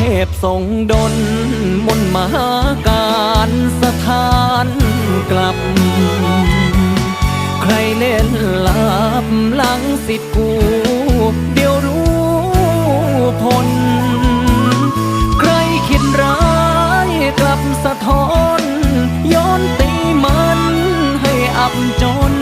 ทพทรงดลมนมหาการสถานกลับ ใครเล่นลับหลังสิทธิ์กู เดี๋ยวรู้ผล ใครคิดร้ายกลับสะท้อน ย้อนตีมันให้อับจน